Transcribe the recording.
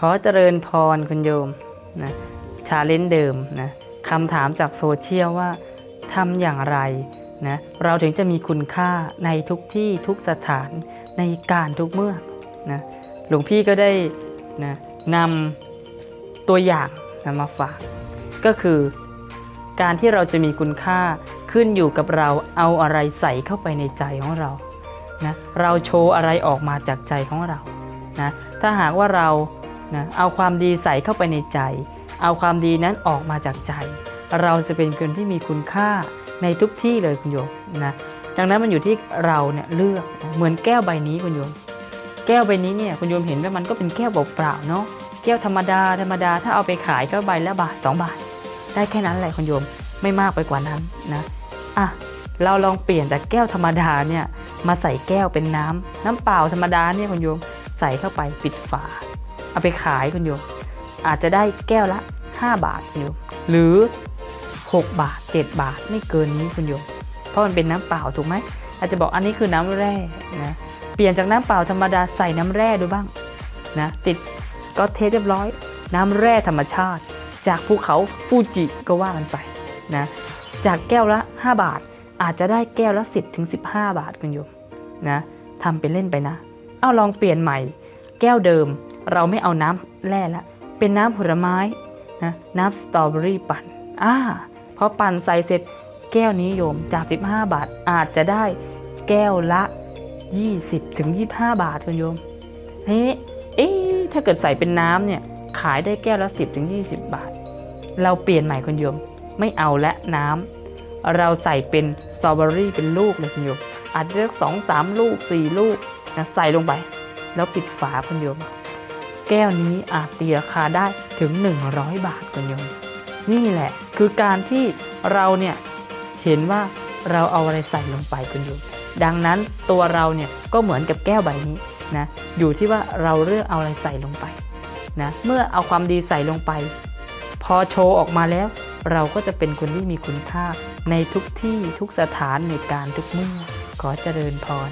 ขอเจริญพรคุณโยมนะชาเลนจ์เดิมนะคำถามจากโซเชียลว่าทำอย่างไรนะเราถึงจะมีคุณค่าในทุกที่ทุกสถานในการทุกเมื่อนะหลวงพี่ก็ได้นะนำตัวอย่างนะมาฝาก ก็คือการที่เราจะมีคุณค่าขึ้นอยู่กับเราเอาอะไรใส่เข้าไปในใจของเรานะเราโชว์อะไรออกมาจากใจของเรานะถ้าหากว่าเรา นะเอาความดีใส่เข้าไปในใจ เอาความดีนั้นออกมาจากใจ เราจะเป็นคนที่มีคุณค่าในทุกที่เลยคุณโยมนะดังนั้นมันอยู่ที่เราเนี่ยเลือกเหมือนแก้วใบนี้คุณโยม แก้วใบนี้เนี่ยคุณโยมเห็นว่ามันก็เป็นแก้วเปล่าๆเนาะแก้วธรรมดาธรรมดาถ้าเอาไปขายก็ใบละบาท2บาท ได้แค่นั้นแหละคุณโยมไม่มากไปกว่านั้นนะอะเราลองเปลี่ยนจากแก้วธรรมดาเนี่ยมาใส่แก้วเป็นน้ำน้ำเปล่าธรรมดาเนี่ยคุณโยมใส่เข้าไปปิดฝา เอาไปขายคุณโยมอาจจะได้แก้วละ 5 บาทคุณโยมหรือ 6 บาท 7 บาทไม่เกินนี้คุณโยมเพราะมันเป็นน้ำเปล่าถูกไหมอาจจะบอกอันนี้คือน้ำแร่นะเปลี่ยนจากน้ำเปล่าธรรมดาใส่น้ำแร่ดูบ้างนะติดก็เทสเรียบร้อย น้ำแร่ธรรมชาติ จากภูเขาฟูจิก็ว่ากันไปนะจากแก้วละ 5 บาท อาจจะได้แก้วละ 10ถึง15 บาทคุณโยมนะทำเป็นเล่นไปนะ เอาลองเปลี่ยนใหม่ แก้วเดิม เราไม่เอาน้ำแร่ละ เป็นน้ำผลไม้นะน้ำสตรอเบอรี่ปั่นอ่าพอปั่นใส่เสร็จแก้วนี้โยมจาก 15 บาทอาจจะได้แก้วละ 20ถึง25 บาทคุณโยมเฮ้เอ๊ะถ้าเกิดใส่เป็นน้ำเนี่ยขายได้แก้วละ 10ถึง20 บาท เราเปลี่ยนใหม่คุณโยมไม่เอาและน้ำเราใส่เป็นสตรอเบอรี่เป็นลูกเลยคุณโยมอาจจะเลือกสองสามลูกสี่ลูกนะใส่ลงไป แล้วปิดฝาคุณโยม แก้วนี้อาจตีราคาได้ถึง 100 บาทคุณโยมนี่แหละ คือการที่เราเนี่ยเห็นว่าเราเอาอะไรใส่ลงไปคุณโยมดังนั้นตัวเราเนี่ยก็เหมือนกับแก้วใบนี้นะอยู่ที่ว่าเราเลือกเอาอะไรใส่ลงไปนะเมื่อเอาความดีใส่ลงไป พอโชว์ออกมาแล้ว เราก็จะเป็นคนที่มีคุณค่าในทุกที่ทุกสถานในการทุกเมื่อขอเจริญพร